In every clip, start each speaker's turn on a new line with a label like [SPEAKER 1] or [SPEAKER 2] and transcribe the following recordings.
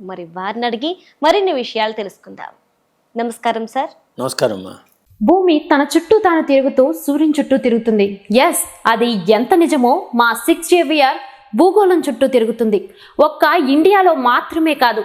[SPEAKER 1] మరి వారిని అడిగి మరిన్ని విషయాలు తెలుసుకుందాం. నమస్కారం సార్.
[SPEAKER 2] నమస్కారం అమ్మా.
[SPEAKER 3] భూమి తన చుట్టూ తాను తిరుగుతూ సూర్యుని చుట్టూ తిరుగుతుంది. ఎస్ అది ఎంత నిజమో మా సిక్స్ జేవియర్ భూగోళం చుట్టూ తిరుగుతుంది. ఒక్క ఇండియాలో మాత్రమే కాదు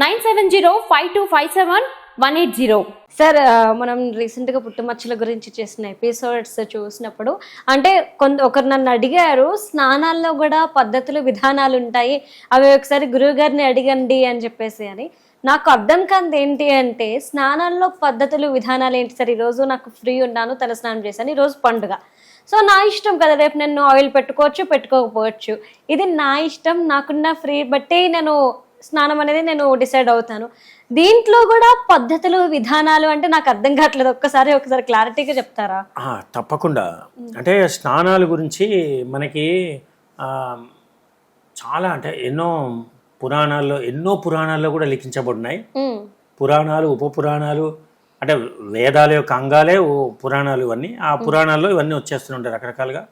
[SPEAKER 3] nine seven zero five two five seven one eight zero.
[SPEAKER 1] Sir మనం రీసెంట్గా పుట్టుమచ్చల గురించి చేసిన ఎపిసోడ్స్ చూసినప్పుడు అంటే కొంత ఒకరు నన్ను అడిగారు స్నానాల్లో కూడా పద్ధతులు విధానాలు ఉంటాయి. అవి ఒకసారి గురువు గారిని అడిగండి అని చెప్పేసి అని. నాకు అర్థం కానిది ఏంటి అంటే స్నానాల్లో పద్ధతులు విధానాలు ఏంటి సార్? ఈరోజు నాకు ఫ్రీ ఉన్నాను తల స్నానం చేశాను ఈరోజు పండుగ. సో నా ఇష్టం కదా రేపు నేను ఆయిల్ పెట్టుకోవచ్చు పెట్టుకోకపోవచ్చు. ఇది నా ఇష్టం నాకున్న ఫ్రీ బట్టి నేను స్నానం అనేది నేను డిసైడ్ అవుతాను. దీంట్లో కూడా పద్ధతులు విధానాలు అంటే నాకు అర్థం కావట్లేదు. ఒక్కసారి ఒకసారి క్లారిటీగా చెప్తారా?
[SPEAKER 2] తప్పకుండా. అంటే స్నానాల గురించి మనకి చాలా అంటే ఎన్నో పురాణాల్లో ఎన్నో పురాణాల్లో కూడా లిఖించబడినాయి పురాణాలు ఉప పురాణాలు అంటే వేదాల యొక్క అంగాలే పురాణాలు ఇవన్నీ. ఆ పురాణాల్లో ఇవన్నీ వచ్చేస్తుంటాయి రకరకాలుగా.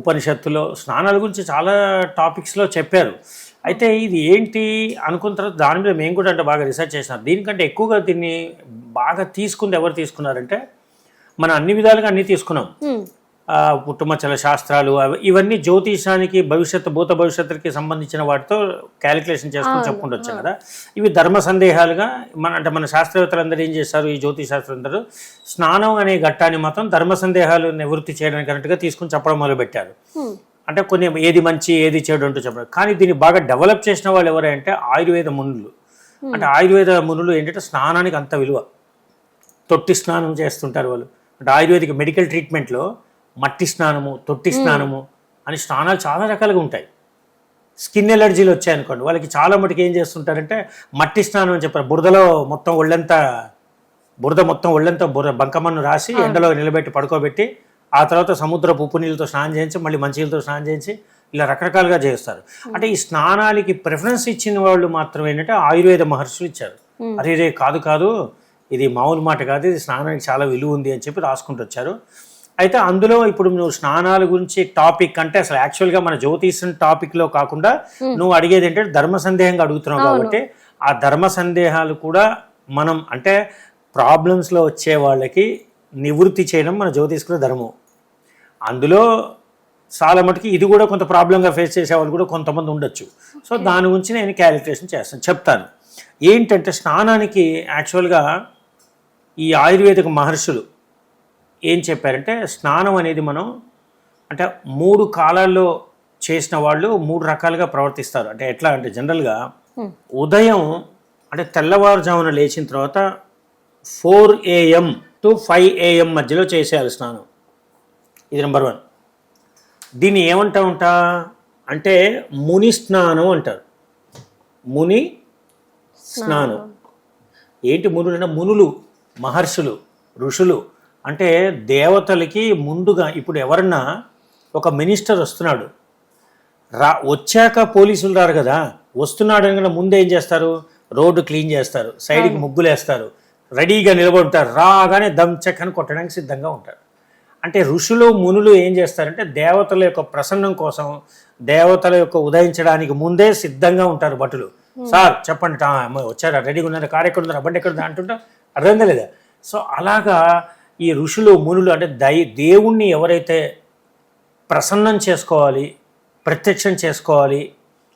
[SPEAKER 2] ఉపనిషత్తులో స్నానాల గురించి చాలా టాపిక్స్లో చెప్పారు. అయితే ఇది ఏంటి అనుకున్న తర్వాత దాని మీద మేము కూడా అంటే బాగా రీసెర్చ్ చేసినాం. దీనికంటే ఎక్కువగా దీన్ని బాగా తీసుకుంది ఎవరు తీసుకున్నారంటే మనం అన్ని విధాలుగా అన్నీ తీసుకున్నాం. పుట్టుమచ్చల శాస్త్రాలు అవి ఇవన్నీ జ్యోతిషానికి భవిష్యత్తు భూత భవిష్యత్తుకి సంబంధించిన వాటితో క్యాలిక్యులేషన్ చేసుకుని చెప్పుకుంటూ వచ్చాం కదా. ఇవి ధర్మ సందేహాలుగా మన అంటే మన శాస్త్రవేత్తలందరూ ఏం చేస్తారు ఈ జ్యోతిష శాస్త్రులందరూ స్నానం అనే ఘట్టాన్ని మాత్రం ధర్మ సందేహాలు నివృత్తి చేయడానికి అన్నట్టుగా తీసుకుని చెప్పడం మొదలుపెట్టారు. అంటే కొన్ని ఏది మంచి ఏది చెడు అంటూ చెప్పడం. కానీ దీన్ని బాగా డెవలప్ చేసిన వాళ్ళు ఎవరంటే ఆయుర్వేద మునులు. అంటే ఆయుర్వేద మునులు ఏంటంటే స్నానానికి అంత విలువ. తొట్టి స్నానం చేస్తుంటారు వాళ్ళు. అంటే ఆయుర్వేదిక్ మెడికల్ ట్రీట్మెంట్లో మట్టి స్నానము తొట్టి స్నానము అని స్నానాలు చాలా రకాలుగా ఉంటాయి. స్కిన్ ఎలర్జీలు వచ్చాయనుకోండి వాళ్ళకి చాలా మటుకు ఏం చేస్తుంటారంటే మట్టి స్నానం అని చెప్పారు. బురదలో మొత్తం ఒళ్ళంతా బురద మొత్తం ఒళ్ళంతా బురద బంకమన్ను రాసి ఎండలో నిలబెట్టి పడుకోబెట్టి ఆ తర్వాత సముద్రపు ఉప్పు నీళ్ళతో స్నానం చేయించి మళ్ళీ మంచి నీళ్ళతో స్నానం చేయించి ఇలా రకరకాలుగా చేస్తారు అంటే ఈ స్నానాలకి ప్రిఫరెన్స్ ఇచ్చిన వాళ్ళు మాత్రం ఏంటంటే ఆయుర్వేద మహర్షులు ఇచ్చారు. అరే రే కాదు కాదు ఇది మామూలు మాట కాదు ఇది స్నానానికి చాలా విలువ ఉంది అని చెప్పి రాసుకుంటూ వచ్చారు. అయితే అందులో ఇప్పుడు నువ్వు స్నానాల గురించి టాపిక్ అంటే అసలు యాక్చువల్గా మన జ్యోతిషం టాపిక్లో కాకుండా నువ్వు అడిగేది ఏంటంటే ధర్మ సందేహంగా అడుగుతున్నావు కాబట్టి ఆ ధర్మ సందేహాలు కూడా మనం అంటే ప్రాబ్లమ్స్లో వచ్చే వాళ్ళకి నివృత్తి చేయడం మన జ్యోతిష్కుల ధర్మం. అందులో చాలా మటుకు ఇది కూడా కొంత ప్రాబ్లంగా ఫేస్ చేసే వాళ్ళు కూడా కొంతమంది ఉండొచ్చు. సో దాని గురించి నేను క్యాలిక్యులేషన్ చేస్తాను చెప్తాను. ఏంటంటే స్నానానికి యాక్చువల్గా ఈ ఆయుర్వేదిక మహర్షులు ఏం చెప్పారంటే స్నానం అనేది మనం అంటే మూడు కాలాల్లో చేసిన వాళ్ళు మూడు రకాలుగా ప్రవర్తిస్తారు. అంటే ఎట్లా అంటే జనరల్గా ఉదయం అంటే తెల్లవారుజామున లేచిన తర్వాత four AM to five AM మధ్యలో చేసేయాలి స్నానం. ఇది నెంబర్ వన్ దీన్ని ఏమంటా ఉంటా? అంటే ముని స్నానం అంటారు. ముని స్నానం. ఏంటి మునులు అంటే మునులు మహర్షులు ఋషులు. అంటే దేవతలకి ముందుగా ఇప్పుడు ఎవరన్నా ఒక మినిస్టర్ వస్తున్నాడు. రా వచ్చాక పోలీసులు రారు కదా. వస్తున్నాడు అనగా ముందు ఏం చేస్తారు? రోడ్డు క్లీన్ చేస్తారు. సైడ్కి ముగ్గులు వేస్తారు రెడీగా నిలబడుతారు రాగానే దమ్ చెక్ అని కొట్టడానికి సిద్ధంగా ఉంటారు. అంటే ఋషులు మునులు ఏం చేస్తారంటే దేవతల యొక్క ప్రసన్నం కోసం దేవతల యొక్క ఉదయించడానికి ముందే సిద్ధంగా ఉంటారు భటులు. సార్ చెప్పండి వచ్చారా? రెడీగా ఉన్నారు? కారు ఎక్కడ ఉన్నారు? బండి ఎక్కడ అంటుంటా. అర్థం లేదా సో అలాగా ఈ ఋషులు మునులు అంటే దై దేవుణ్ణి ఎవరైతే ప్రసన్నం చేసుకోవాలి ప్రత్యక్షం చేసుకోవాలి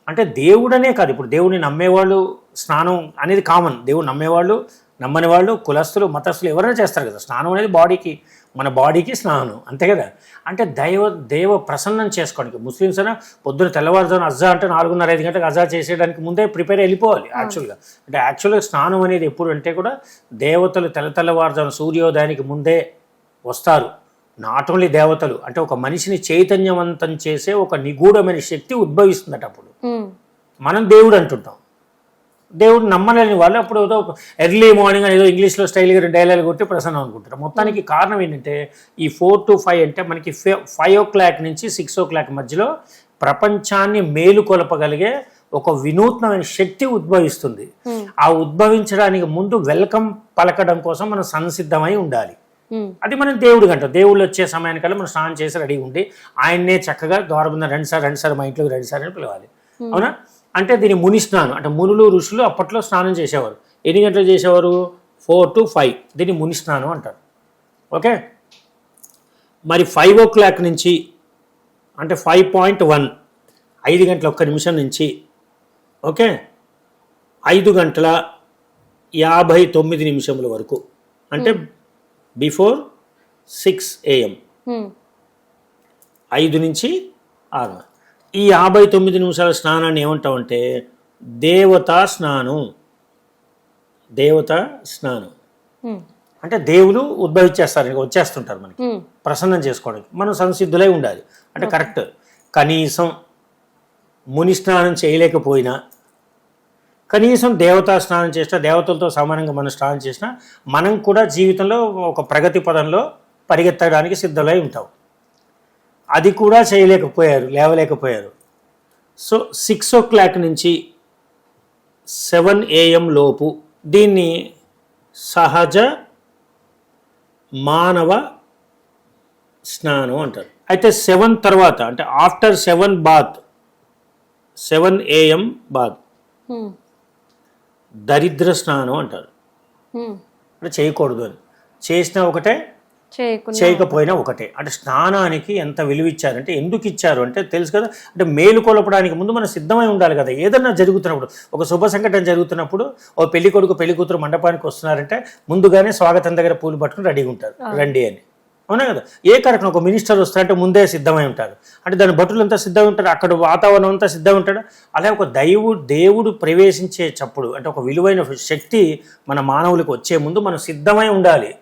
[SPEAKER 2] అంటే దేవుడనే కాదు. ఇప్పుడు దేవుడిని నమ్మేవాళ్ళు స్నానం అనేది కామన్. దేవుడు నమ్మేవాళ్ళు నమ్మని వాళ్ళు కులస్తులు మతస్థులు ఎవరైనా చేస్తారు కదా. స్నానం అనేది బాడీకి మన బాడీకి స్నానం అంతే కదా? అంటే దైవ దేవ ప్రసన్నం చేసుకోవడానికి. ముస్లిమ్స్ అయినా పొద్దున తెల్లవారుజామున అజ్జా అంటే నాలుగున్నర ఐదు గంటలకు అజా చేసేయడానికి ముందే ప్రిపేర్ వెళ్ళిపోవాలి యాక్చువల్గా అంటే యాక్చువల్గా స్నానం అనేది ఎప్పుడు అంటే కూడా దేవతలు తెల్ల తెల్లవారుజామున సూర్యోదయానికి ముందే వస్తారు. నాట్ ఓన్లీ దేవతలు అంటే ఒక మనిషిని చైతన్యవంతం చేసే ఒక నిగూఢమైన శక్తి ఉద్భవిస్తుందట అప్పుడు. మనం దేవుడు అంటుంటాం. దేవుడు నమ్మలేని వాళ్ళు అప్పుడు ఏదో ఎర్లీ మార్నింగ్ ఏదో ఇంగ్లీష్లో స్టైల్గా రెండు డైలాగ్ కొట్టి ప్రసన్నం అనుకుంటారు. మొత్తానికి కారణం ఏంటంటే ఈ ఫోర్ టు ఫైవ్ అంటే మనకి ఫైవ్ ఓ క్లాక్ నుంచి సిక్స్ ఓ క్లాక్ మధ్యలో ప్రపంచాన్ని మేలుకొలపగలిగే ఒక వినూత్నమైన శక్తి ఉద్భవిస్తుంది. ఆ ఉద్భవించడానికి ముందు వెల్కమ్ పలకడం కోసం మనం సంసిద్ధమై ఉండాలి.
[SPEAKER 1] ఉమ్,
[SPEAKER 2] అది మనం దేవుడికి అంటాం దేవుళ్ళు వచ్చే సమయానికల్లా మనం స్నానం చేసి రెడీ ఉండి ఆయన్నే చక్కగా ద్వారబంధం రెండు సార్ రెండు సార్ మా ఇంట్లోకి రెండు సార్ అని పిలవాలి. అవునా? అంటే దీని ముని స్నానం అంటే మునులు ఋషులు అప్పట్లో స్నానం చేసేవారు. ఎన్ని గంటలు చేసేవారు? Four to five. దీన్ని ముని స్నానం అంటారు. ఓకే? మరి ఫైవ్ ఓ క్లాక్ నుంచి అంటే ఫైవ్ పాయింట్ వన్ ఐదు గంటల ఒక్క నిమిషం నుంచి ఓకే? ఐదు గంటల యాభై తొమ్మిది నిమిషముల వరకు అంటే బిఫోర్ సిక్స్ ఏఎం
[SPEAKER 1] ఉమ్,
[SPEAKER 2] ఐదు నుంచి ఆరు. ఈ యాభై తొమ్మిది నిమిషాల స్నానాన్ని ఏమంటామంటే దేవతా స్నానం. దేవతా స్నానం. అంటే దేవులు ఉద్భవించేస్తారు వచ్చేస్తుంటారు మనకి. ప్రసన్నం చేసుకోవడానికి. మనం సంసిద్ధులై ఉండాలి. అంటే కరెక్ట్. కనీసం ముని స్నానం చేయలేకపోయినా కనీసం దేవతా స్నానం చేసినా దేవతలతో సమానంగా మనం స్నానం చేసినా మనం కూడా జీవితంలో ఒక ప్రగతి పదంలో పరిగెత్తడానికి సిద్ధమై ఉంటాం. అది కూడా చేయలేకపోయారు లేవలేకపోయారు. సో సిక్స్ ఓ క్లాక్ నుంచి సెవెన్ ఏఎం లోపు దీన్ని సహజ మానవ స్నానం అంటారు. అయితే సెవెన్ తర్వాత అంటే after seven bath seven AM bath దరిద్ర స్నానం అంటారు. అంటే చేయకూడదు అని. చేసినా ఒకటే చేయకపోయినా ఒకటే. అంటే స్నానానికి ఎంత విలువ ఇచ్చారంటే ఎందుకు ఇచ్చారు అంటే తెలుసు కదా? అంటే మేలు కొలపడానికి ముందు మనం సిద్ధమై ఉండాలి కదా. ఏదన్నా జరుగుతున్నప్పుడు ఒక శుభ సంఘటన జరుగుతున్నప్పుడు ఓ పెళ్ళి కొడుకు పెళ్ళి కూతురు మండపానికి వస్తున్నారంటే ముందుగానే స్వాగతం దగ్గర పూలు పట్టుకుని రెడీగా ఉంటారు. రండి అని. అవునా కదా? ఏ కార్యక్రమం? ఒక మినిస్టర్ వస్తారంటే ముందే సిద్ధమై ఉంటారు. అంటే దాని భటులు అంతా సిద్ధంగా ఉంటారు? అక్కడ వాతావరణం అంతా సిద్ధంగా ఉంటాడు? అలా ఒక దైవుడు దేవుడు ప్రవేశించే చప్పుడు అంటే ఒక విలువైన శక్తి మన మానవులకు వచ్చే ముందు మనం సిద్ధమై ఉండాలి.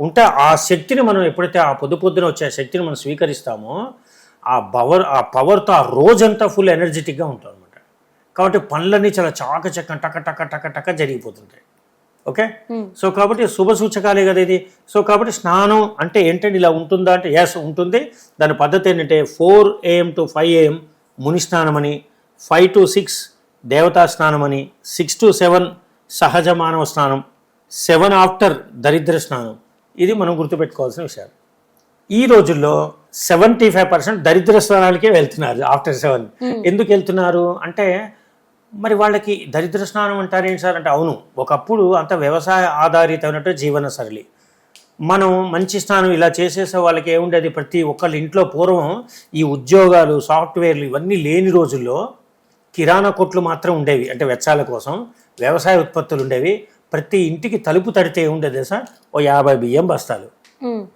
[SPEAKER 2] ఉంటే ఆ శక్తిని మనం ఎప్పుడైతే ఆ పొద్దు పొద్దున వచ్చే ఆ శక్తిని మనం స్వీకరిస్తామో ఆ పవర్ ఆ పవర్తో ఆ రోజంతా ఫుల్ ఎనర్జెటిక్గా ఉంటాం అనమాట కాబట్టి పనులన్నీ చాలా చాకచక్కం టక టక టక టక జరిగిపోతుంటాయి. ఓకే?
[SPEAKER 1] Hmm.
[SPEAKER 2] సో కాబట్టి శుభ సూచకాలే కదా ఇది. సో కాబట్టి స్నానం అంటే ఏంటంటే ఇలా ఉంటుందా అంటే ఎస్ ఉంటుంది. దాని పద్ధతి ఏంటంటే four AM to five AM ముని స్నానం అని ఫైవ్ టు సిక్స్ దేవతా స్నానం అని సిక్స్ టు సెవెన్ సహజ మానవ స్నానం సెవెన్ ఆఫ్టర్ దరిద్ర స్నానం. ఇది మనం గుర్తుపెట్టుకోవాల్సిన విషయాలు ఈ రోజుల్లో సెవెంటీ ఫైవ్ పర్సెంట్ దరిద్ర స్నానాలకే వెళ్తున్నారు ఆఫ్టర్ సెవెన్. ఎందుకు వెళ్తున్నారు? అంటే మరి వాళ్ళకి దరిద్ర స్నానం అంటారేంటి సార్? అంటే అవును ఒకప్పుడు అంత వ్యవసాయ ఆధారితమైనట్టు జీవన సరళి. మనం మంచి స్నానం ఇలా చేసేసే వాళ్ళకి ఏముండేది? ప్రతి ఒక్కళ్ళ ఇంట్లో పూర్వం ఈ ఉద్యోగాలు సాఫ్ట్వేర్లు ఇవన్నీ లేని రోజుల్లో కిరాణా కొట్లు మాత్రం ఉండేవి. అంటే వెచ్చాల కోసం వ్యవసాయ ఉత్పత్తులు ఉండేవి. ప్రతి ఇంటికి తలుపు తడితే ఉండేది సార్ ఓ యాభై బియ్యం బస్తాలు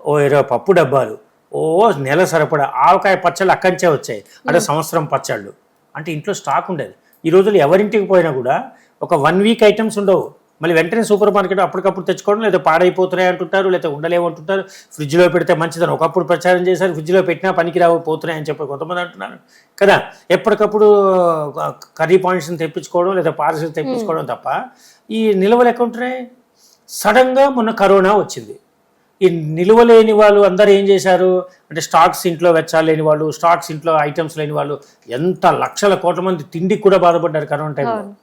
[SPEAKER 2] ఓ ఇరవై పప్పు డబ్బాలు ఓ నెల సరిపడా ఆవకాయ పచ్చళ్ళు అక్కంచే వచ్చాయి. అంటే సంవత్సరం పచ్చళ్ళు. అంటే ఇంట్లో స్టాక్ ఉండేది. ఈ రోజులు ఎవరింటికి పోయినా కూడా ఒక వన్ వీక్ ఐటమ్స్ ఉండవు. మళ్ళీ వెంటనే సూపర్ మార్కెట్ అప్పటికప్పుడు తెచ్చుకోవడం లేదా పాడైపోతున్నాయి అంటుంటారు లేదా ఉండలేవు అంటుంటారు. ఫ్రిడ్జ్లో పెడితే మంచిదని ఒకప్పుడు ప్రచారం చేశారు ఫ్రిడ్జ్లో పెట్టినా పనికిరావు పోతున్నాయి అని చెప్పి కొంతమంది అంటున్నారు. కదా ఎప్పటికప్పుడు కర్రీ పాయింట్స్ని తెప్పించుకోవడం లేదా పార్సల్ తెప్పించుకోవడం తప్ప ఈ నిల్వలు ఎక్కడ ఉంటున్నాయి? సడన్గా మొన్న కరోనా వచ్చింది. ఈ నిలువ లేని వాళ్ళు అందరూ ఏం చేశారు? అంటే స్టాక్స్ ఇంట్లో వెచ్చాలు లేని వాళ్ళు స్టాక్స్ ఇంట్లో ఐటమ్స్ లేని వాళ్ళు ఎంత లక్షల కోట్ల మంది తిండికి కూడా బాధపడ్డారు కరోనా టైంలో.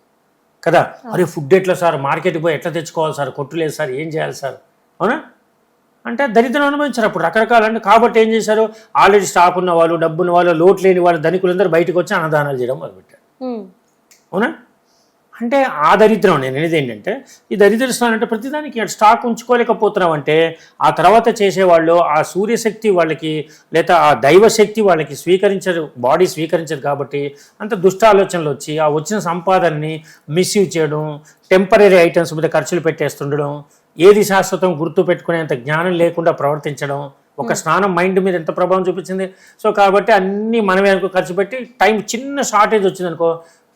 [SPEAKER 2] కదా? అరే ఫుడ్ ఎట్లా సార్? మార్కెట్కి పోయి ఎట్లా తెచ్చుకోవాలి సార్? కొట్టు లేదు సార్ ఏం చేయాలి సార్? అవునా? అంటే దరిద్రం అనుభవించారు అప్పుడు రకరకాల అంటే కాబట్టి ఏం చేశారు? ఆల్రెడీ స్టాక్ ఉన్న వాళ్ళు డబ్బు ఉన్న వాళ్ళు లోటు లేని వాళ్ళు ధనికులందరూ బయటకు వచ్చి అన్నదానాలు చేయడం మొదలుపెట్టారు. అవునా? అంటే ఆ దరిద్రం నేను అనేది ఏంటంటే ఈ దరిద్ర స్నానం అంటే ప్రతిదానికి స్టాక్ ఉంచుకోలేకపోతున్నాం అంటే ఆ తర్వాత చేసేవాళ్ళు ఆ సూర్యశక్తి వాళ్ళకి లేదా ఆ దైవశక్తి వాళ్ళకి స్వీకరించరు బాడీ స్వీకరించదు కాబట్టి అంత దుష్ట ఆలోచనలు వచ్చి ఆ వచ్చిన సంపాదనని మిస్యూజ్ చేయడం టెంపరీ ఐటమ్స్ మీద ఖర్చులు పెట్టేస్తుండడం ఏది శాశ్వతం గుర్తు పెట్టుకునేంత జ్ఞానం లేకుండా ప్రవర్తించడం ఒక స్నానం మైండ్ మీద ఎంత ప్రభావం చూపించింది? సో కాబట్టి అన్ని మనమే అనుకో ఖర్చు పెట్టి టైం చిన్న షార్టేజ్ వచ్చింది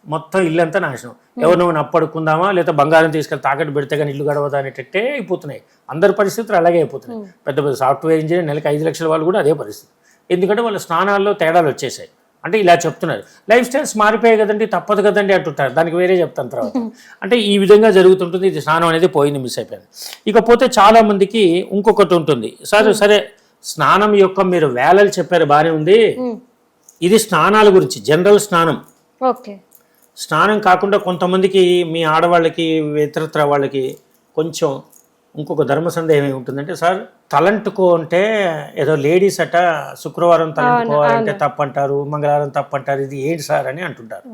[SPEAKER 2] మొత్తం ఇల్లంతా నాశనం. ఎవరు నువ్వు అప్పడుకుందామా లేదా బంగారం తీసుకెళ్ళి తాకట్టు పెడితే కానీ ఇల్లు గడవదా అనేటట్టే అయిపోతున్నాయి. అందరి పరిస్థితులు అలాగే అయిపోతున్నాయి. పెద్ద పెద్ద సాఫ్ట్వేర్ ఇంజనీర్ నెలకి ఐదు లక్షల వాళ్ళు కూడా అదే పరిస్థితి. ఎందుకంటే వాళ్ళ స్నానాల్లో తేడాలు వచ్చేసాయి. అంటే ఇలా చెప్తున్నారు. లైఫ్ స్టైల్స్ మారిపోయాయి కదండి తప్పదు కదండి అంటుంటారు. దానికి వేరే చెప్తాను తర్వాత. అంటే ఈ విధంగా జరుగుతుంటుంది ఇది స్నానం అనేది పోయింది మిస్ అయిపోయింది. ఇకపోతే చాలా మందికి ఇంకొకటి ఉంటుంది. సరే సరే స్నానం యొక్క మీరు వేళలు చెప్పారు బాగానే ఉంది. ఇది స్నానాల గురించి జనరల్ స్నానం.
[SPEAKER 1] ఓకే.
[SPEAKER 2] స్నానం కాకుండా కొంతమందికి మీ ఆడవాళ్ళకి ఇతరత్ర వాళ్ళకి కొంచెం ఇంకొక ధర్మ సందేహం ఏముంటుందంటే సార్ తలంటుకో అంటే ఏదో లేడీస్ అట శుక్రవారం తలంటుకోవాలంటే తప్పంటారు మంగళవారం తప్పంటారు ఇది ఏంటి సార్ అని అంటుంటారు.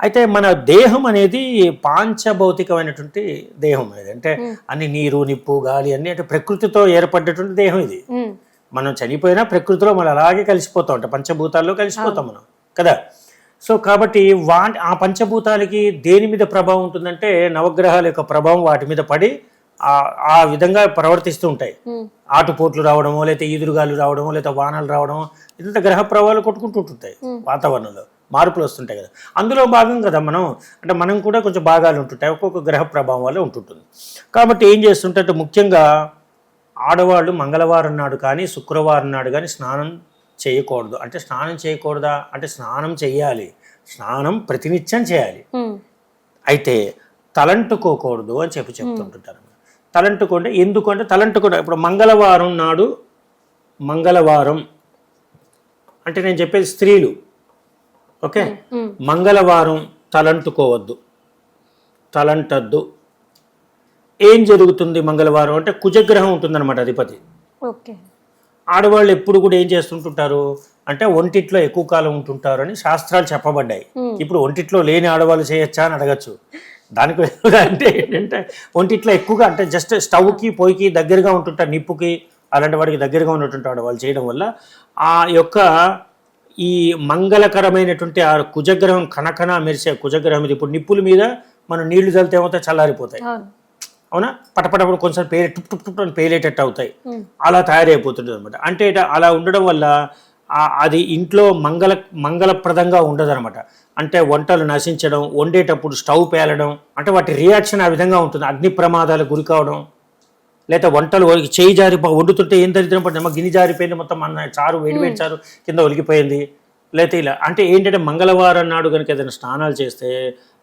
[SPEAKER 2] అయితే మన దేహం అనేది పాంచభౌతికమైనటువంటి దేహం అనేది. అంటే అన్ని నీరు నిప్పు గాలి అన్ని అంటే ప్రకృతితో ఏర్పడ్డటువంటి దేహం ఇది. మనం చనిపోయినా ప్రకృతిలో మనం అలాగే కలిసిపోతాం. అంటే పంచభూతాల్లో కలిసిపోతాం మనం. కదా? సో కాబట్టి వా ఆ పంచభూతాలకి దేని మీద ప్రభావం ఉంటుందంటే నవగ్రహాల యొక్క ప్రభావం వాటి మీద పడి ఆ ఆ విధంగా ప్రవర్తిస్తూ ఉంటాయి. ఆటుపోట్లు రావడమో లేకపోతే ఈదురుగాలు రావడమో లేకపోతే వానలు రావడమో ఇదంతా గ్రహ ప్రభావాలు కొట్టుకుంటుంటాయి వాతావరణంలో. మార్పులు వస్తుంటాయి కదా. అందులో భాగం కదా మనం. అంటే మనం కూడా కొంచెం భాగాలు ఉంటుంటాయి. ఒక్కొక్క గ్రహ ప్రభావం వల్ల ఉంటుంటుంది. కాబట్టి ఏం చేస్తుంటే ముఖ్యంగా ఆడవాళ్ళు మంగళవారం నాడు కానీ శుక్రవారం నాడు కానీ స్నానం చేయకూడదు. అంటే స్నానం చేయకూడదా? అంటే స్నానం చేయాలి. స్నానం ప్రతినిత్యం చేయాలి. అయితే తలంటుకోకూడదు అని చెప్పి చెప్తుంటుంటారు. తలంటుకుంటే ఎందుకు అంటే తలంటుకుంటే ఇప్పుడు మంగళవారం నాడు మంగళవారం అంటే నేను చెప్పేది స్త్రీలు. ఓకే. మంగళవారం తలంటుకోవద్దు. తలంటద్దు. ఏం జరుగుతుంది మంగళవారం? అంటే కుజగ్రహం ఉంటుందన్నమాట అధిపతి.
[SPEAKER 1] ఓకే.
[SPEAKER 2] ఆడవాళ్ళు ఎప్పుడు కూడా ఏం చేస్తుంటుంటారు? అంటే ఒంటిట్లో ఎక్కువ కాలం ఉంటుంటారు అని శాస్త్రాలు చెప్పబడ్డాయి. ఇప్పుడు ఒంటిట్లో లేని ఆడవాళ్ళు చేయొచ్చా అని అడగచ్చు. దానికి అంటే ఏంటంటే ఒంటిట్లో ఎక్కువగా అంటే జస్ట్ స్టవ్కి పొయ్యికి దగ్గరగా ఉంటుంటారు నిప్పుకి అలాంటి వాడికి దగ్గరగా ఉన్నటువంటి వాళ్ళు చేయడం వల్ల ఆ యొక్క ఈ మంగళకరమైనటువంటి ఆ కుజగ్రహం కనకన మెరిసే కుజగ్రహం ఇది ఇప్పుడు నిప్పుల మీద మనం నీళ్ళు చల్లితే ఏమవుతాయి? చల్లారిపోతాయి.
[SPEAKER 1] అవును?
[SPEAKER 2] పటపటప్పుడు కొంచెం పేరే టుప్ టుప్ టుప్ అని పేలేటట్టు అవుతాయి. అలా తయారైపోతుంది అనమాట అంటే అలా ఉండడం వల్ల అది ఇంట్లో మంగళ మంగళప్రదంగా ఉండదు అనమాట అంటే వంటలు నశించడం వండేటప్పుడు స్టవ్ పేలడం అంటే వాటి రియాక్షన్ ఆ విధంగా ఉంటుంది. అగ్ని ప్రమాదాలకు గురి కావడం లేదా వంటలు చేయి జారి వండుతుంటే ఏం దరిద్రం అమ్మ గిని జారిపోయింది మొత్తం అన్న చారు వేడి వేడి చారు కింద ఒలిగిపోయింది. లేకపోతే ఇలా అంటే ఏంటంటే మంగళవారం నాడు కనుక ఏదైనా స్నానాలు చేస్తే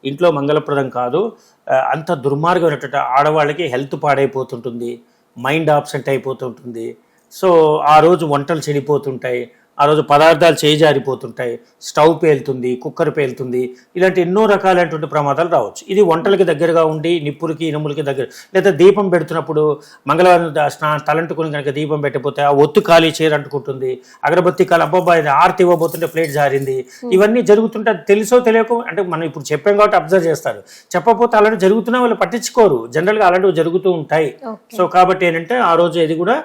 [SPEAKER 2] ఇంట్లో మంగళప్రదం కాదు. అంత దుర్మార్గమైనటువంటి ఆడవాళ్ళకి హెల్త్ పాడైపోతుంటుంది మైండ్ ఆబ్సెంట్ అయిపోతుంటుంది. సో ఆ రోజు వంటలు చెడిపోతుంటాయి ఆ రోజు పదార్థాలు చేజారిపోతుంటాయి స్టవ్ పేలుతుంది కుక్కర్ పేలుతుంది ఇలాంటి ఎన్నో రకాలైనటువంటి ప్రమాదాలు రావచ్చు. ఇది వంటలకి దగ్గరగా ఉండి నిప్పులకి ఇనుములకి దగ్గర లేదా దీపం పెడుతున్నప్పుడు మంగళవారం స్నా తలంటుకుని కనుక దీపం పెట్టకపోతే ఆ ఒత్తు ఖాళీ చీర అంటుకుంటుంది అగరబత్తి కాలు అబ్బాబా ఆర్తి ఇవ్వబోతుంటే ప్లేట్ జారింది. ఇవన్నీ జరుగుతుంటే తెలుసో తెలియకో అంటే మనం ఇప్పుడు చెప్పాం కాబట్టి అబ్జర్వ్ చేస్తారు. చెప్పకపోతే అలాంటి జరుగుతున్నా వాళ్ళు పట్టించుకోరు. జనరల్గా అలాంటివి జరుగుతూ ఉంటాయి. సో కాబట్టి ఏంటంటే ఆ రోజు ఇది కూడా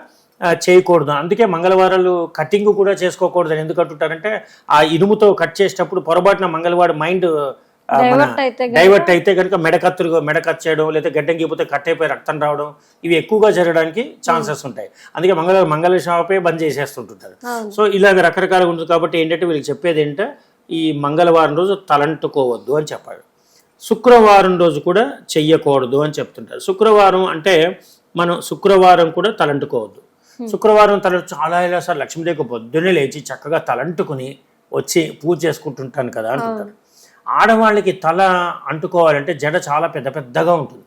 [SPEAKER 2] చేయకూడదు. అందుకే మంగళవారాలు కటింగ్ కూడా చేసుకోకూడదు అని ఎందుకు అంటుంటారంటే ఆ ఇనుముతో కట్ చేసేటప్పుడు పొరపాటున మంగళవారం మైండ్ డైవర్ట్ అయితే కనుక మెడకత్తులు మెడ కట్ చేయడం లేదా గడ్డం గీపోతే కట్ అయిపోయి రక్తం రావడం ఇవి ఎక్కువగా జరగడానికి ఛాన్సెస్ ఉంటాయి. అందుకే మంగళ మంగళ షాపే బంద్ చేసేస్తుంటుంటారు. సో ఇలాగ రకరకాలుగా ఉంటుంది కాబట్టి ఏంటంటే వీళ్ళకి చెప్పేది ఏంటంటే ఈ మంగళవారం రోజు తలంటుకోవద్దు అని చెప్పాడు శుక్రవారం రోజు కూడా చెయ్యకూడదు అని చెప్తుంటారు. శుక్రవారం అంటే మనం శుక్రవారం కూడా తలంటుకోవద్దు. శుక్రవారం తల చాలా ఇలా సార్ లక్ష్మీదేవికి పొద్దున్నే లేచి చక్కగా తలంటుకుని వచ్చి పూజ చేసుకుంటుంటాను కదా అంటుంటారు. ఆడవాళ్ళకి తల అంటుకోవాలంటే జడ చాలా పెద్ద పెద్దగా ఉంటుంది.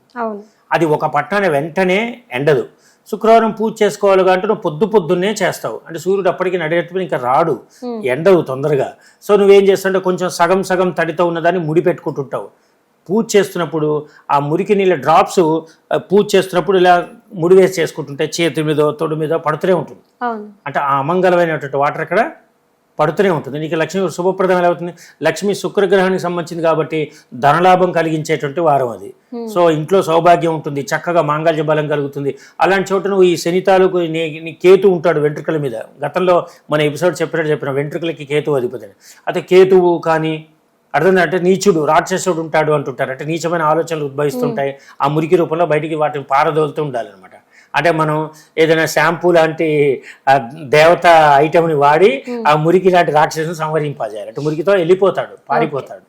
[SPEAKER 2] అది ఒక పట్టాన వెంటనే ఎండదు. శుక్రవారం పూజ చేసుకోవాలి అంటే నువ్వు పొద్దు పొద్దున్నే చేస్తావు. అంటే సూర్యుడు అప్పటికి నడిగట్టుకుని ఇంకా రాడు. ఎండవు తొందరగా. సో నువ్వేం చేస్తావంటే కొంచెం సగం సగం తడితో ఉన్నదాన్ని ముడి పెట్టుకుంటుంటావు పూజ చేస్తున్నప్పుడు ఆ మురికి నీళ్ళ డ్రాప్స్ పూజ చేస్తున్నప్పుడు ఇలా ముడి వేసి చేసుకుంటుంటే చేతి మీద తొడు మీద పడుతూనే ఉంటుంది. అంటే ఆ అమంగళమైనటువంటి వాటర్ అక్కడ పడుతూనే ఉంటుంది. నీకు లక్ష్మి శుభప్రదం ఎలా అవుతుంది. లక్ష్మి శుక్రగ్రహానికి సంబంధించింది కాబట్టి ధనలాభం కలిగించేటువంటి వారం అది. సో ఇంట్లో సౌభాగ్యం ఉంటుంది. చక్కగా మాంగళ్య బలం కలుగుతుంది. అలాంటి చోట నువ్వు ఈ శని తాలూకు నీ కేతు ఉంటాడు వెంట్రుకల మీద. గతంలో మన ఎపిసోడ్ చెప్పినట్టు చెప్పిన వెంట్రుకలకి కేతు అధిపతి. అయితే కేతువు కానీ అర్థం అంటే నీచుడు రాక్షసుడు ఉంటాడు అంటుంటారు. అంటే నీచమైన ఆలోచనలు ఉద్భవిస్తుంటాయి. ఆ మురికి రూపంలో బయటికి వాటిని పారదోలుతూ ఉండాలన్నమాట. అంటే మనం ఏదైనా షాంపూ లాంటి దేవత ఐటమ్ని వాడి ఆ మురికి లాంటి రాక్షసుని సంవరింపజేయాలి అంటే మురికితో వెళ్ళిపోతాడు పారిపోతాడు.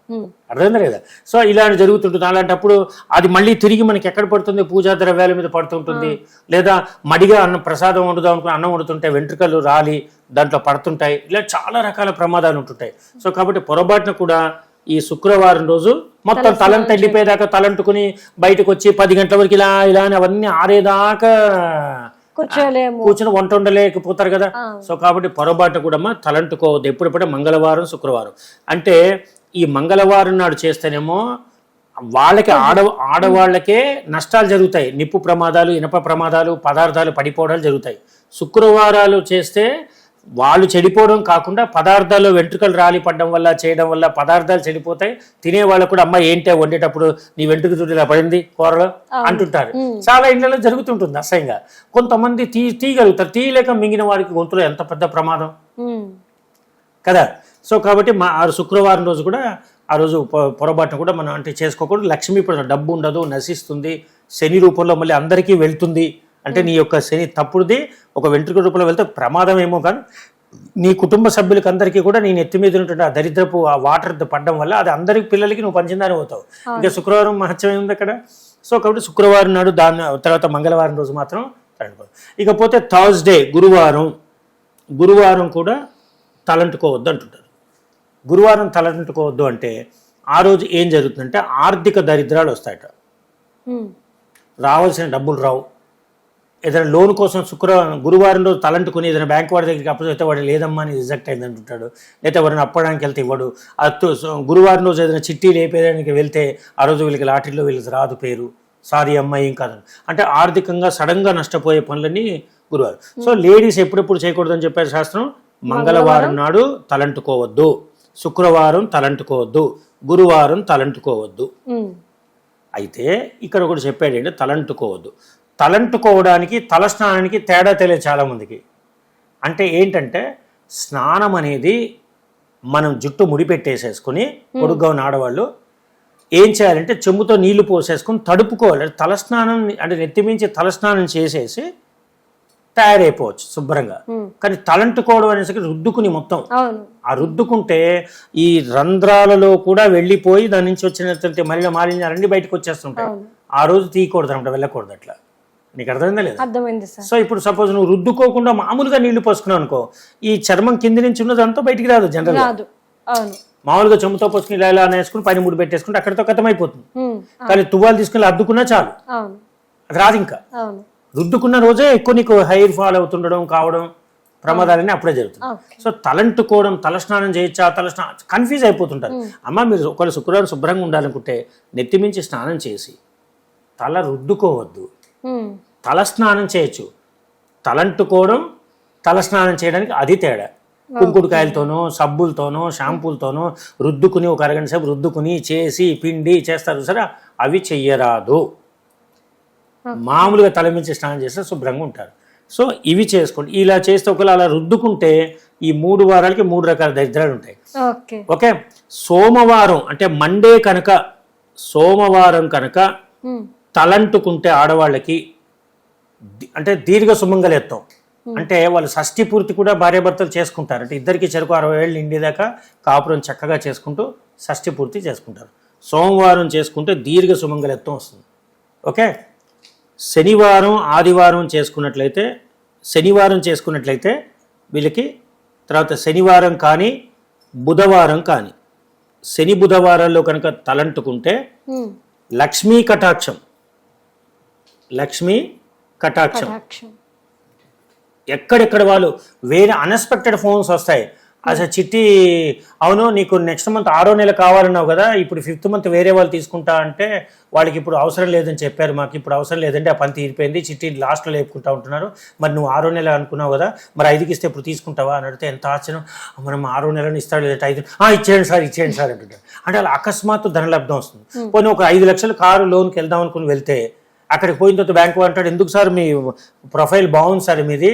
[SPEAKER 2] అర్థమైందా లేదా? సో ఇలాంటి జరుగుతుంటుంది. అలాంటప్పుడు అది మళ్ళీ తిరిగి మనకి ఎక్కడ పడుతుంది? పూజా ద్రవ్యాల మీద పడుతుంటుంది లేదా మడిగా అన్నం ప్రసాదం వండుదాం అనుకుని అన్నం వండుతుంటే వెంట్రుకలు రాలి దాంట్లో పడుతుంటాయి. ఇలా చాలా రకాల ప్రమాదాలు ఉంటుంటాయి. సో కాబట్టి పొరపాటున కూడా ఈ శుక్రవారం రోజు మొత్తం తలంత వెళ్ళిపోయేదాకా తలంటుకుని బయటకు వచ్చి పది గంటల వరకు ఇలా ఇలా అని అవన్నీ ఆరేదాకా
[SPEAKER 1] కూర్చోలేము.
[SPEAKER 2] కూర్చొని వంట ఉండలేకపోతారు కదా. సో కాబట్టి పొరపాటు కూడా తలంటుకోవద్దు. ఎప్పుడెప్పుడే మంగళవారం శుక్రవారం. అంటే ఈ మంగళవారం నాడు చేస్తేనేమో వాళ్ళకి ఆడ ఆడవాళ్ళకే నష్టాలు జరుగుతాయి. నిప్పు ప్రమాదాలు ఇనప ప్రమాదాలు పదార్థాలు పడిపోవడాలు జరుగుతాయి. శుక్రవారాలు చేస్తే వాళ్ళు చెడిపోవడం కాకుండా పదార్థాలు వెంట్రుకలు రాలి పడడం వల్ల చేయడం వల్ల పదార్థాలు చెడిపోతాయి. తినే వాళ్ళకు కూడా అమ్మ ఏంటే వండేటప్పుడు నీ వెంట్రుక చుట్టూ ఇలా పడింది కూరలో? అంటుంటారు. చాలా ఇళ్ళలో జరుగుతుంటుంది అసహ్యంగా. కొంతమంది తీ తీయగలుగుతారు తీయలేక మింగిన వారికి గొంతులో ఎంత పెద్ద ప్రమాదం. కదా? సో కాబట్టి మా ఆ శుక్రవారం రోజు కూడా ఆ రోజు పొ- పొరపాటున కూడా మనం అంటే చేసుకోకూడదు. లక్ష్మీ డబ్బు ఉండదు నశిస్తుంది. శని రూపంలో మళ్ళీ అందరికీ వెళ్తుంది. అంటే నీ యొక్క శని తప్పుడుది ఒక వెంట్రుక రూపంలో వెళ్తే ప్రమాదం ఏమో కానీ నీ కుటుంబ సభ్యులకి అందరికీ కూడా నీ నెత్తి మీద ఉన్నటువంటి ఆ దరిద్రపు ఆ వాటర్ పడడం వల్ల అది అందరి పిల్లలకి నువ్వు పంచిందాని అవుతావు. ఇంకా శుక్రవారం మహత్యం ఏముంది అక్కడ? సో కాబట్టి శుక్రవారం నాడు దాని తర్వాత మంగళవారం రోజు మాత్రం ఇకపోతే థర్స్డే గురువారం గురువారం కూడా తలంటుకోవద్దు అంటుంటారు. గురువారం తలంటుకోవద్దు అంటే ఆ రోజు ఏం జరుగుతుందంటే ఆర్థిక దరిద్రాలు వస్తాయట. రావాల్సిన డబ్బులు రావు. ఏదైనా లోన్ కోసం శుక్రవారం గురువారం రోజు తలంటుకుని ఏదైనా బ్యాంక్ వాడి దగ్గరికి అప్పచెప్తే వాడు లేదమ్మా అని రిజెక్ట్ అయింది అంటుంటాడు లేదా ఎవరైనా అప్పడానికి వెళ్తే ఇవ్వడు. ఆ తో- సో గురువారం రోజు ఏదైనా చిట్టి లేపేదానికి వెళ్తే ఆ రోజు వీళ్ళకి లాటరీలో వీళ్ళకి రాదు పేరు. సారీ అమ్మాయి ఏం కాదు. అంటే ఆర్థికంగా సడన్గా నష్టపోయే పనులన్నీ గురువారం. సో లేడీస్ ఎప్పుడెప్పుడు చేయకూడదని చెప్పారు శాస్త్రం? మంగళవారం నాడు తలంటుకోవద్దు. శుక్రవారం తలంటుకోవద్దు. గురువారం తలంటుకోవద్దు.
[SPEAKER 1] ఉమ్.
[SPEAKER 2] అయితే ఇక్కడ ఒకటి చెప్పాడు ఏంటి? తలంటుకోవద్దు. తలంటుకోవడానికి తలస్నానానికి తేడా తెలియదు చాలామందికి. అంటే ఏంటంటే స్నానం అనేది మనం జుట్టు ముడి పెట్టేసేసుకుని పొడుగ్గా ఉన్న ఆడవాళ్ళు ఏం చేయాలంటే చెంబుతో నీళ్ళు పోసేసుకుని తడుపుకోవాలి. తలస్నానం అంటే నెత్తిమించి తలస్నానం చేసేసి తయారైపోవచ్చు శుభ్రంగా. కానీ తలంటుకోవడం అనేసరికి రుద్దుకుని మొత్తం. ఆ రుద్దుకుంటే ఈ రంధ్రాలలో కూడా వెళ్ళిపోయి దాని నుంచి వచ్చినటువంటి మళ్ళీ మాలిన్యాలన్నీ బయటకు వచ్చేస్తుంటాయి. ఆ రోజు తీయకూడదు అనమాట వెళ్ళకూడదు అట్లా. నీకు అర్థమైందా లేదా?
[SPEAKER 1] అర్థమైంది సార్.
[SPEAKER 2] సో ఇప్పుడు సపోజ్ నువ్వు రుద్దుకోకుండా మామూలుగా నీళ్ళు పోసుకున్నావు అనుకో ఈ చర్మం కింది నుంచి ఉన్నదంతా బయటికి రాదు జనరల్
[SPEAKER 1] రాదు. అవును.
[SPEAKER 2] మామూలుగా చెంబుతో పోసుకుని ఇలా ఇలా అనేసుకుని పైన ముడి పెట్టేసుకుంటే అక్కడితో
[SPEAKER 1] ఉమ్.
[SPEAKER 2] కానీ తువ్వాలు తీసుకుని అద్దుకున్నా చాలు.
[SPEAKER 1] అవును.
[SPEAKER 2] అది రాదు ఇంకా.
[SPEAKER 1] అవును.
[SPEAKER 2] రుద్దుకున్న రోజే ఎక్కువ నీకు హెయిర్ ఫాల్ అవుతుండడం కావడం ప్రమాదాలన్నీ అప్పుడే జరుగుతుంది. సో తలంటుకోవడం తలస్నానం చేయొచ్చా తలస్నానం కన్ఫ్యూజ్ అయిపోతుంటారు. అమ్మ మీరు ఒకవేళ శుక్రవారం శుభ్రంగా ఉండాలనుకుంటే నెత్తి మించి స్నానం చేసి తల రుద్దుకోవద్దు.
[SPEAKER 1] ఉమ్.
[SPEAKER 2] తల స్నానం చేయొచ్చు. తలంటుకోవడం తల స్నానం చేయడానికి అది తేడా. కుంకుడుకాయలతోనో సబ్బులతోనో షాంపూలతోనో రుద్దుకుని ఒక అరగంట సేపు రుద్దుకుని చేసి పిండి చేస్తారు సరే అవి చెయ్యరాదు. మామూలుగా తల మించి స్నానం చేస్తే శుభ్రంగా ఉంటారు. సో ఇవి చేసుకోండి. ఇలా చేస్తే ఒకవేళ అలా రుద్దుకుంటే ఈ మూడు వారాలకి మూడు రకాల దరిద్రాలు ఉంటాయి.
[SPEAKER 1] ఓకే.
[SPEAKER 2] సోమవారం అంటే మండే కనుక సోమవారం కనుక. తలంటుకుంటే ఆడవాళ్ళకి అంటే దీర్ఘ సుమంగళత్వం అంటే వాళ్ళు షష్ఠి పూర్తి కూడా భార్యాభర్తలు చేసుకుంటారు. అంటే ఇద్దరికి చెరుకు అరవై ఏళ్ళు నిండేదాకా కాపురం చక్కగా చేసుకుంటూ షష్ఠి పూర్తి చేసుకుంటారు. సోమవారం చేసుకుంటే దీర్ఘ సుమంగళత్వం వస్తుంది. ఓకే? శనివారం ఆదివారం చేసుకున్నట్లయితే శనివారం చేసుకున్నట్లయితే వీళ్ళకి తర్వాత శనివారం కానీ బుధవారం కానీ. శని బుధవారాల్లో కనుక తలంటుకుంటే. లక్ష్మీ కటాక్షం. లక్ష్మీ కటాక్షం. ఎక్కడెక్కడ వాళ్ళు వేరే అన్ఎక్స్పెక్టెడ్ ఫోన్స్ వస్తాయి. అసలు చిట్టి అవును నీకు నెక్స్ట్ మంత్ ఆరో నెల కావాలన్నావు కదా ఇప్పుడు ఫిఫ్త్ మంత్ వేరే వాళ్ళు తీసుకుంటా అంటే వాళ్ళకి ఇప్పుడు అవసరం లేదని చెప్పారు మాకు. ఇప్పుడు అవసరం లేదంటే ఆ పని తీరిపోయింది. చిట్టి లాస్ట్లో లేపుకుంటా ఉంటున్నారు. మరి నువ్వు ఆరో నెల అనుకున్నావు కదా మరి ఐదుకి ఇస్తే ఇప్పుడు తీసుకుంటావా అని అడిగితే ఎంత ఆశ్చర్యం. మనం ఆరో నెలని ఇస్తాడు లేదంటే ఐదు "ఆ, ఇచ్చేయండి సార్ ఇచ్చేయండి సార్ అంటుంటారు. అంటే అలా అకస్మాత్తు ధనలబ్ధం వస్తుంది. పోనీ ఒక ఐదు లక్షలు కారు లోన్కి వెళ్దాం అనుకుని వెళ్తే అక్కడికి పోయిన తర్వాత బ్యాంకు అంటాడు ఎందుకు సార్ మీ ప్రొఫైల్ బాగుంది సార్ మీది?